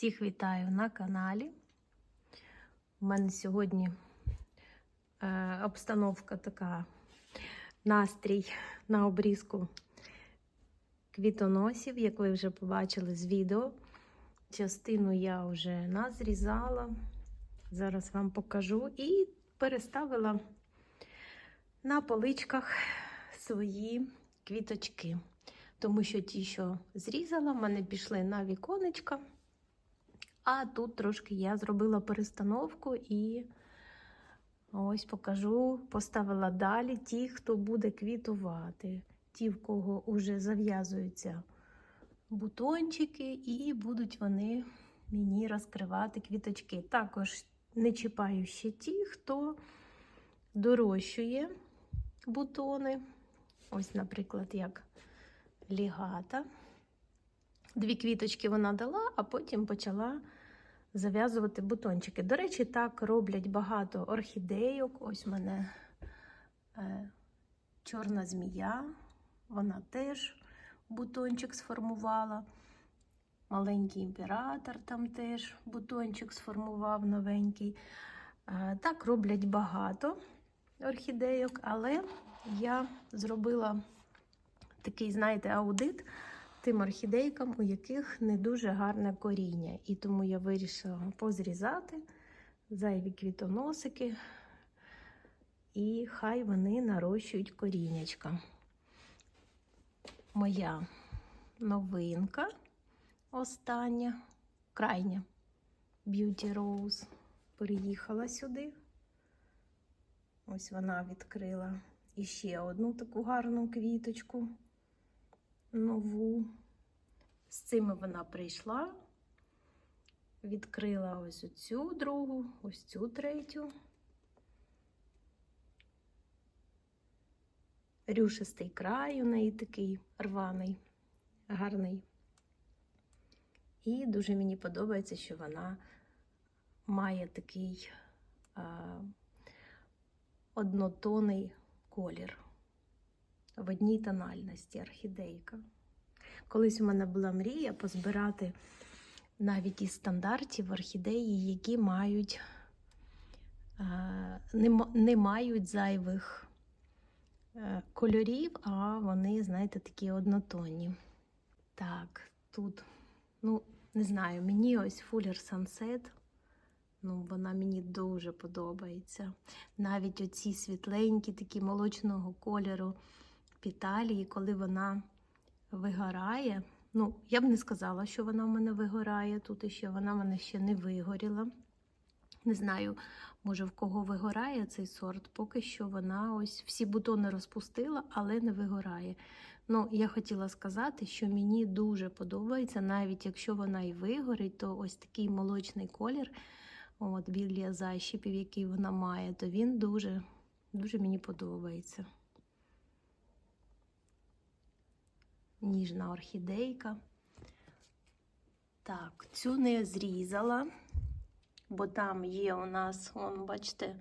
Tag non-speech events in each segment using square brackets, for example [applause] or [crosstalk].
Всіх вітаю на каналі. У мене сьогодні е, обстановка така, настрій на обрізку квітоносів, як ви вже побачили з відео. Частину я вже назрізала, зараз вам покажу і переставила на поличках свої квіточки. Тому що ті, що зрізала, в мене пішли на віконечка. А тут трошки я зробила перестановку і ось покажу, поставила далі ті, хто буде квітувати. Ті, в кого вже зав'язуються бутончики, і будуть вони мені розкривати квіточки. Також не чіпаю ще ті, хто дорощує бутони. Ось, наприклад, як лігата. Дві квіточки вона дала, а потім почала зав'язувати бутончики. До речі, так роблять багато орхідейок. Ось у мене е, чорна змія, вона теж бутончик сформувала. Маленький імператор там теж бутончик сформував новенький. Е, так роблять багато орхідейок, але я зробила такий, знаєте, аудит тим орхідейкам, у яких не дуже гарне коріння. І тому я вирішила позрізати зайві квітоносики, і хай вони нарощують коріннячка. Моя новинка остання, крайня Beauty Rose переїхала сюди. Ось вона відкрила іще одну таку гарну квіточку нову. З цими вона прийшла, відкрила ось оцю другу, ось цю третю. Рюшистий край у неї такий рваний, гарний. І дуже мені подобається, що вона має такий а, однотонний колір в одній тональності орхідейка. Колись у мене була мрія позбирати навіть із стандартів орхідеї, які мають не, не мають зайвих е, кольорів, а вони, знаєте, такі однотонні. Так, тут, ну, не знаю, мені ось Fuller Sunset, ну, вона мені дуже подобається. Навіть оці світленькі, такі молочного кольору піталії, коли вона вигорає. Ну, я б не сказала, що вона в мене вигорає. Тут іще вона в мене ще не вигоріла. Не знаю, може в кого вигорає цей сорт, поки що вона ось всі бутони розпустила, але не вигорає. Ну, я хотіла сказати, що мені дуже подобається, навіть якщо вона і вигорить, то ось такий молочний колір, от біля защіпів, який вона має, то він дуже, дуже мені подобається. Ніжна орхідейка. Так, цю не зрізала, бо там є у нас, вон, бачите,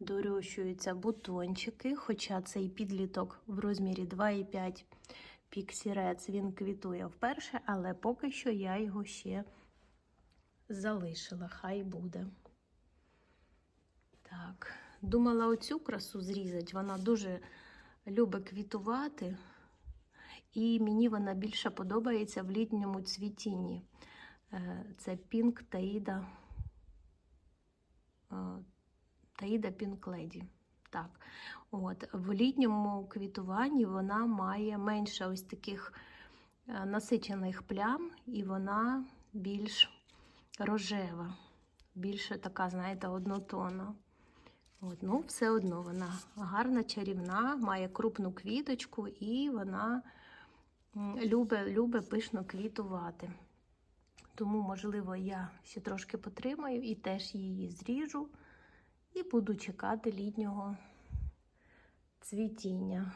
дорощуються бутончики, хоча цей підліток в розмірі 2,5 піксірец, він квітує вперше, але поки що я його ще залишила, хай буде. Так, думала оцю красу зрізати, вона дуже любить квітувати. І мені вона більше подобається в літньому цвітінні. Е, це Pink Taida Taida Pink Lady. Так, от, В літньому квітуванні вона має менше ось таких е, насичених плям, і вона більш рожева, більше така, знаєте, однотонна. От, ну, Все одно вона гарна, чарівна, має крупну квіточку, і вона любить любе пишно квітувати. Тому, можливо, я ще трошки потримаю і теж її зріжу, і буду чекати літнього цвітіння.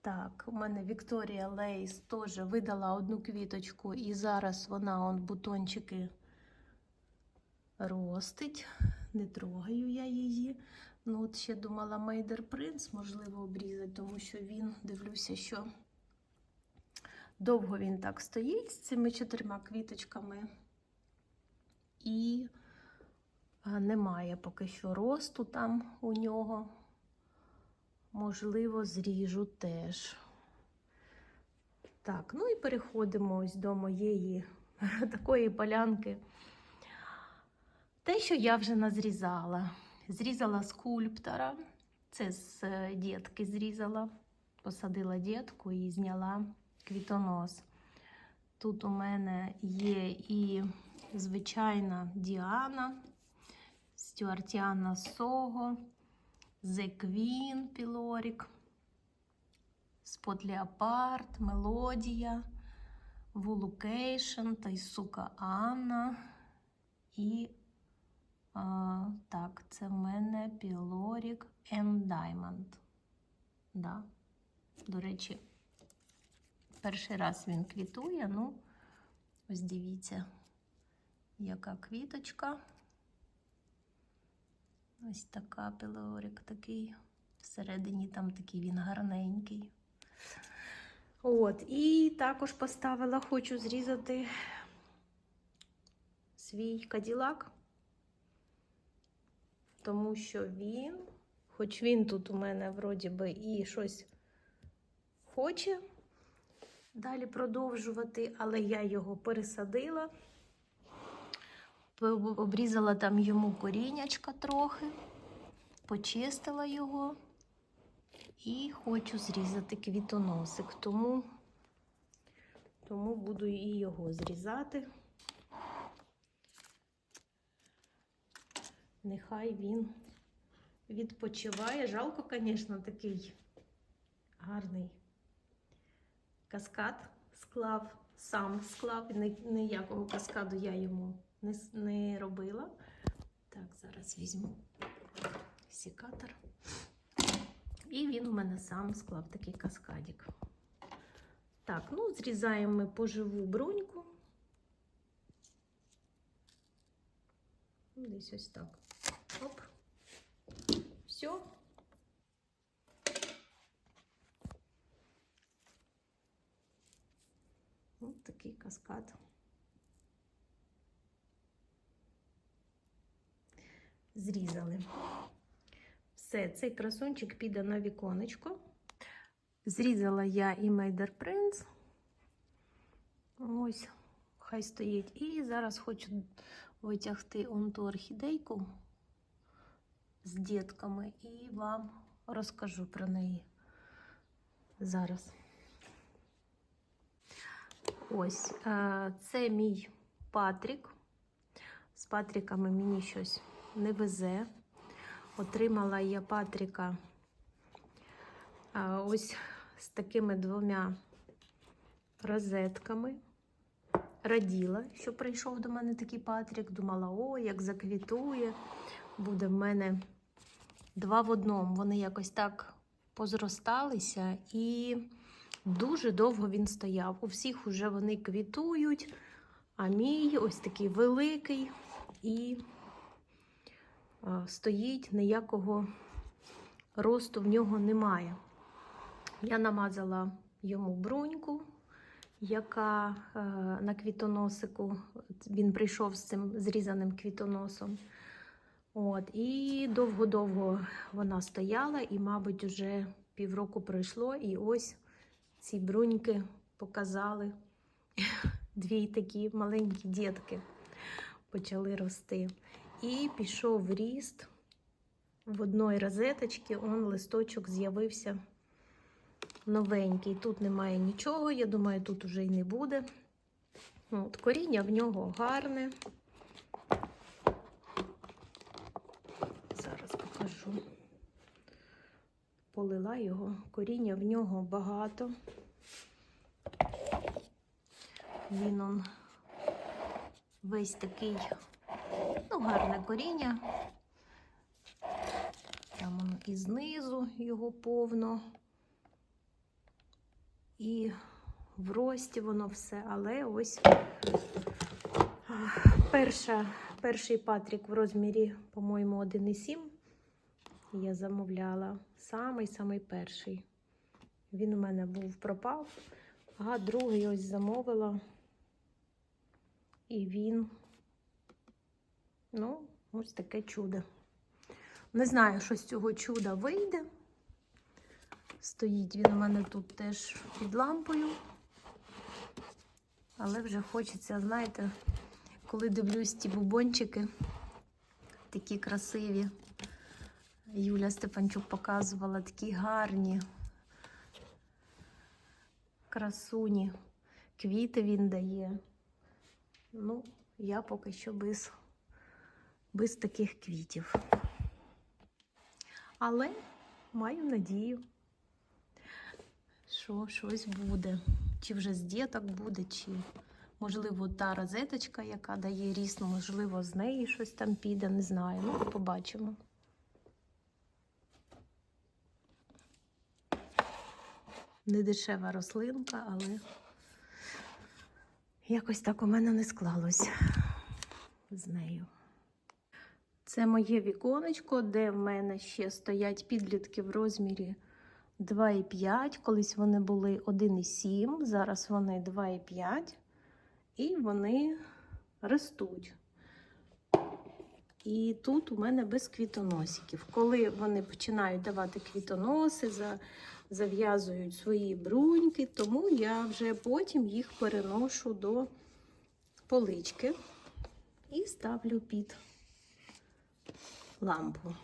Так, у мене Вікторія Лейс теж видала одну квіточку, і зараз вона он бутончики ростить. Не трогаю я її. Ну, от ще думала Мейдер Принц, можливо, обрізати, тому що він, дивлюся, що Довго він так стоїть з цими чотирма квіточками. І немає поки що росту там у нього. Можливо, зріжу теж. Так, ну і переходимо ось до моєї [laughs] такої полянки. Те, що я вже назрізала. Зрізала скульптора. Це з е, дітки зрізала. Посадила дітку і зняла квітонос. Тут у мене є і звичайна Діана, Стюартіана Сого, The Queen Пілорік, Спот Леопард, Мелодія, Вулукейшн, Тайсука Анна і а, так, це в мене Пілорік Diamond. Да. До речі, перший раз він квітує. Ну, ось дивіться, яка квіточка. Ось така пілорік такий. Всередині там такий він гарненький. От, і також поставила, хочу зрізати свій каділак, тому що він, хоч він тут у мене вроді би і щось хоче далі продовжувати, але я його пересадила, обрізала там йому корінячка трохи, почистила його і хочу зрізати квітоносик, тому, тому буду і його зрізати. Нехай він відпочиває. Жалко, звісно, такий гарний каскад склав, сам склав. Ніякого каскаду я йому не, не робила. Так, зараз візьму секатор. І він у мене сам склав такий каскадик. Так, ну, зрізаємо ми поживу бруньку. Ну, Десь ось так. Оп. Все. Ось такий каскад. Зрізали. Все, цей красунчик піде на віконечко. Зрізала я і Мейдер Принц. Ось, хай стоїть. І зараз хочу витягти он ту орхідейку з дітками і вам розкажу про неї зараз. Ось, е, це мій Патрік. З Патріками мені щось не везе. Отримала я Патріка ось з такими двома розетками. Раділа, що прийшов до мене такий Патрік. Думала, о, як заквітує. Буде в мене два в одному. Вони якось так позросталися і дуже довго він стояв. У всіх вже вони квітують, а мій ось такий великий і стоїть, ніякого росту в нього немає. Я намазала йому бруньку, яка е, на квітоносику, він прийшов з цим зрізаним квітоносом. От, і довго-довго вона стояла, і, мабуть, вже півроку пройшло, і ось ці бруньки показали [laughs] дві такі маленькі дітки почали рости. І пішов ріст в одної розеточки, он листочок з'явився новенький. Тут немає нічого, я думаю, тут уже й не буде. От, коріння в нього гарне. Зараз покажу. Полила його, коріння в нього багато. Він он весь такий, ну, гарне коріння. Там он і знизу його повно. І в рості воно все, але ось перша, перший патрік в розмірі, по-моєму, 1,7 я замовляла. Самий-самий перший. Він у мене був пропав, А другий ось замовила. І він. Ну, ось таке чудо. Не знаю, що з цього чуда вийде. Стоїть він у мене тут теж під лампою. Але вже хочеться, знаєте, коли дивлюсь ті бубончики, такі красиві. Юля Стефанчук показувала такі гарні красуні. Квіти він дає. Ну, я поки що без, без таких квітів. Але маю надію, що щось буде. Чи вже з діток буде, чи, можливо, та розеточка, яка дає ріст, можливо, з неї щось там піде, не знаю. Ну, побачимо. Не дешева рослинка, але якось так у мене не склалось з нею. Це моє віконечко, де в мене ще стоять підлітки в розмірі 2,5. Колись вони були 1,7, зараз вони 2,5. І вони ростуть. І тут у мене без квітоносиків. Коли вони починають давати квітоноси, за, зав'язують свої бруньки, тому я вже потім їх переношу до полички і ставлю під лампу.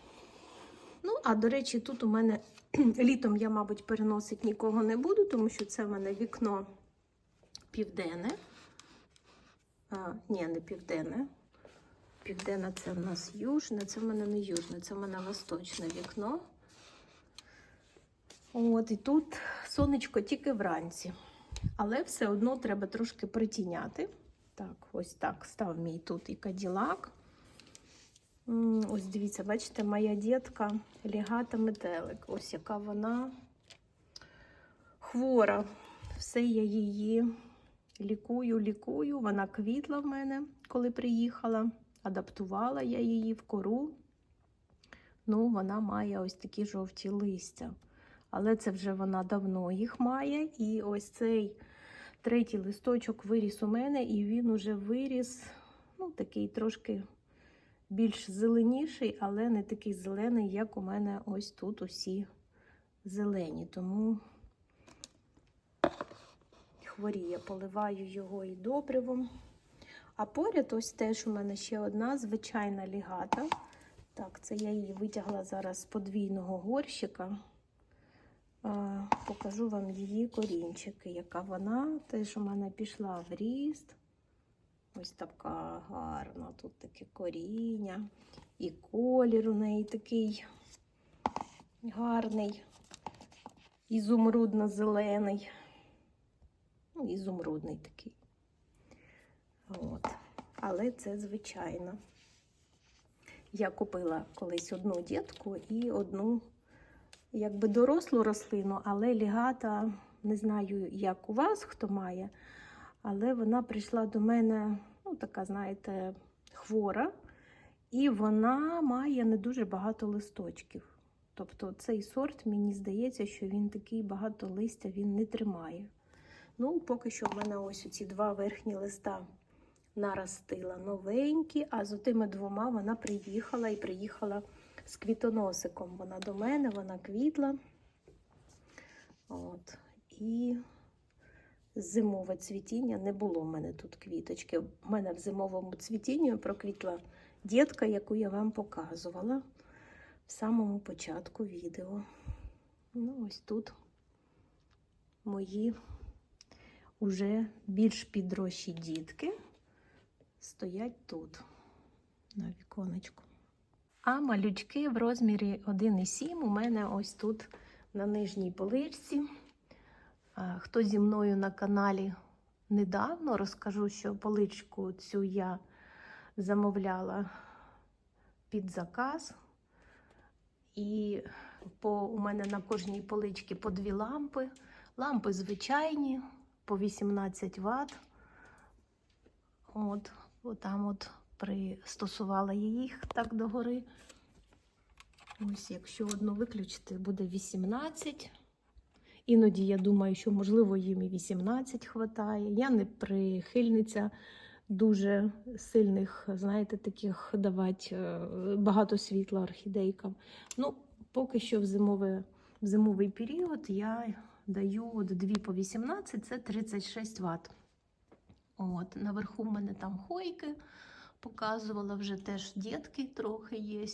Ну, а до речі, тут у мене [clears throat] літом я, мабуть, переносити нікого не буду, тому що це в мене вікно південне. А, ні, не південне. Південне це в нас южне, це в мене не южне, це в мене восточне вікно. От, і тут сонечко тільки вранці. Але все одно треба трошки притіняти. Так, ось так став мій тут і каділак. Ось дивіться, бачите, моя дітка лігата метелик. Ось яка вона хвора. Все я її лікую, лікую. Вона квітла в мене, коли приїхала. Адаптувала я її в кору. Ну, вона має ось такі жовті листя. Але це вже вона давно їх має. І ось цей третій листочок виріс у мене, і він уже виріс, ну, такий трошки більш зеленіший, але не такий зелений, як у мене ось тут усі зелені. Тому хворіє, поливаю його і добривом. А поряд ось теж у мене ще одна звичайна лігата. Так, це я її витягла зараз з подвійного горщика. Е, Покажу вам її корінчики, яка вона теж у мене пішла в ріст. Ось така гарна, тут таке коріння. І колір у неї такий гарний, ізумрудно-зелений. Ну, ізумрудний такий. От. Але це звичайно. Я купила колись одну дітку і одну, якби дорослу рослину, але лігата, не знаю, як у вас хто має, але вона прийшла до мене, ну, така, знаєте, хвора, і вона має не дуже багато листочків. Тобто цей сорт, мені здається, що він такий багато листя він не тримає. Ну, поки що в мене ось ці два верхні листа наростила новенькі, а з тими двома вона приїхала і приїхала з квітоносиком. Вона до мене, вона квітла. От. І зимове цвітіння не було в мене тут квіточки. У мене в зимовому цвітінні проквітла дітка, яку я вам показувала в самому початку відео. Ну, ось тут мої уже більш підрощі дітки стоять тут, на віконечку. А малючки в розмірі 1,7 у мене ось тут на нижній поличці. Хто зі мною на каналі недавно, розкажу, що поличку цю я замовляла під заказ. І по, у мене на кожній поличці по дві лампи. Лампи звичайні, по 18 Вт. От, отам от пристосувала їх так догори. Ось, якщо одну виключити, буде 18. Іноді я думаю, що можливо їм і 18 хватає. Я не прихильниця дуже сильних, знаєте, таких давати е, багато світла орхідейкам. Ну, поки що в зимовий, в зимовий період я даю от 2 по 18, це 36 Вт. От, наверху в мене там хойки, показувала вже теж дітки трохи є,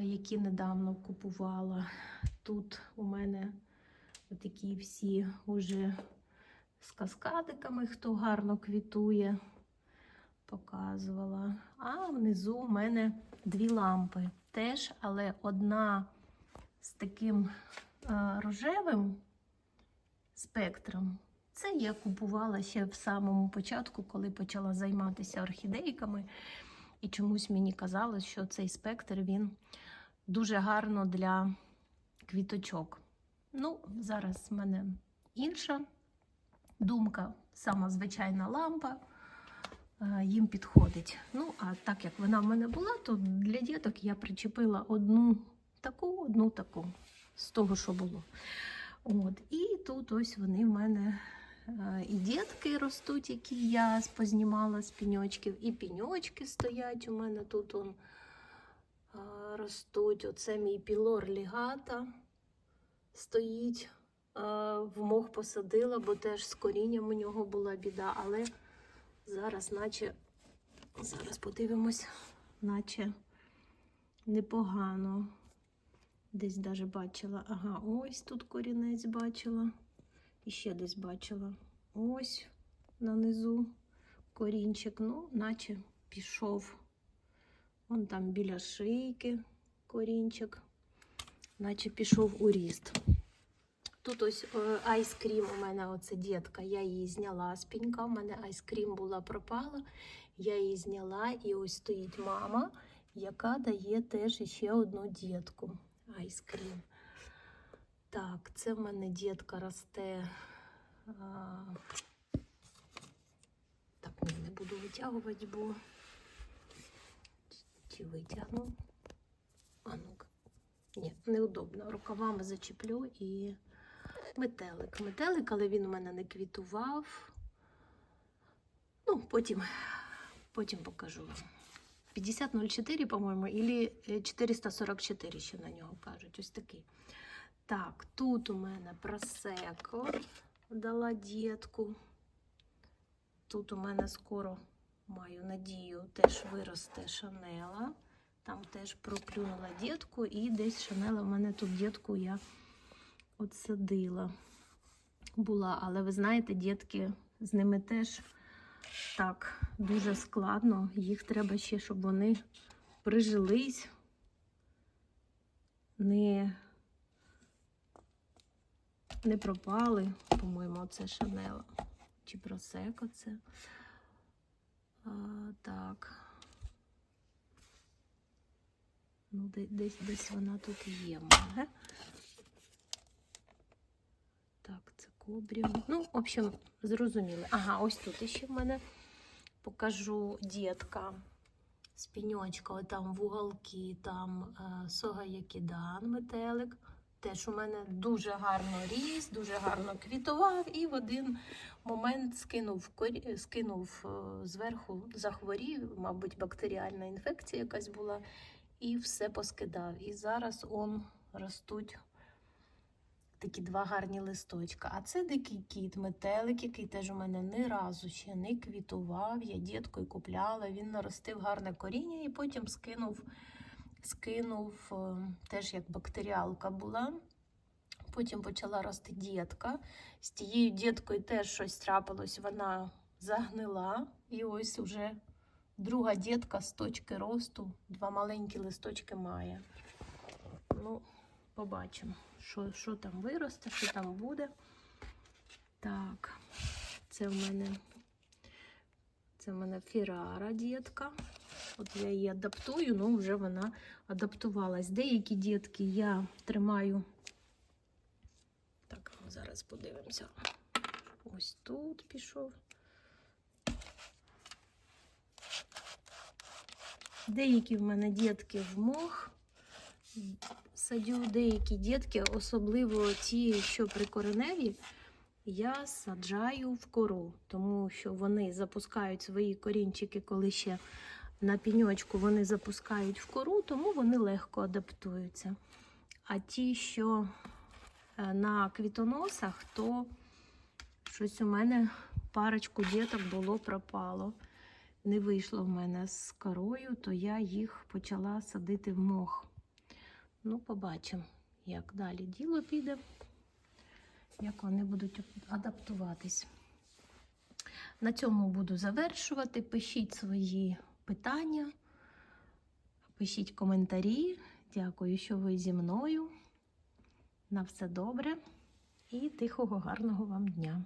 які недавно купувала. Тут у мене такі всі уже з каскадиками, хто гарно квітує, показувала. А внизу у мене дві лампи теж, але одна з таким рожевим спектром. Це я купувала ще в самому початку, коли почала займатися орхідейками. І чомусь мені казалось, що цей спектр він дуже гарно для квіточок. Ну, зараз в мене інша думка, сама звичайна лампа е, їм підходить. Ну, а так як вона в мене була, то для діток я причепила одну таку, одну таку з того, що було. От. І тут ось вони в мене і дітки ростуть, які я познімала з піньочків, і піньочки стоять у мене тут он, е, ростуть. Оце мій пілор лігата стоїть. е, В мох посадила, бо теж з корінням у нього була біда, але зараз, наче, зараз подивимось, наче непогано. Десь даже бачила. Ага, ось тут корінець бачила. І ще десь бачила. Ось нанизу корінчик. Ну, наче пішов. Вон там біля шийки корінчик, наче пішов у ріст. Тут ось е, айскрім у мене оце дітка. Я її зняла з пінька. У мене айскрім була пропала. Я її зняла, і ось стоїть мама, яка дає теж ще одну дітку айскрім. Так, це в мене дітка росте. А... Так, ні, не буду витягувати, бо чи витягну. А ну-ка. Ні, неудобно. Рукавами зачеплю і метелик. Метелик, але він у мене не квітував. Ну, потім, потім покажу вам. 5004, по-моєму, і 444, ще на нього кажуть. Ось такий. Так, тут у мене просеко дала дітку. Тут у мене скоро, маю надію, теж виросте шанела. Там теж проплюнула дітку, і десь шанела в мене тут дітку я отсадила. Була, але ви знаєте, дітки з ними теж так, дуже складно. Їх треба ще, щоб вони прижились, не, не пропали. По-моєму, це Шанела. Чи просеко це. А, так. Ну, десь, десь вона тут є. мене. Так, це кобрів. Ну, в общем, зрозуміли. Ага, ось тут іще в мене покажу дітка з піньочка, там в уголки, там е, согаякідан, метелик. Теж у мене дуже гарно ріс, дуже гарно квітував, і в один момент скинув, скинув е, зверху, захворів, мабуть, бактеріальна інфекція якась була, і все поскидав. І зараз он ростуть такі два гарні листочка. А це дикий кіт, метелик, який теж у мене ні разу ще не квітував. Я діткою купляла, він наростив гарне коріння і потім скинув, скинув е, теж як бактеріалка була. Потім почала рости дітка. З тією діткою теж щось трапилось, вона загнила. І ось уже друга дітка з точки росту, два маленькі листочки має. Ну, побачимо, що, що там виросте, що там буде. Так, це в мене це в мене фірара дітка. От я її адаптую, ну вже вона адаптувалась. Деякі дітки я тримаю. Так, ну, зараз подивимося. Ось тут пішов. Деякі в мене дітки в мох, садю деякі дітки, особливо ті, що прикореневі, я саджаю в кору, тому що вони запускають свої корінчики, коли ще на піньочку вони запускають в кору, тому вони легко адаптуються. А ті, що е, на квітоносах, то щось у мене парочку діток було пропало. Не вийшло в мене з корою, то я їх почала садити в мох. Ну, побачимо, як далі діло піде, як вони будуть адаптуватись. На цьому буду завершувати. Пишіть свої питання, пишіть коментарі. Дякую, що ви зі мною. На все добре і тихого, гарного вам дня!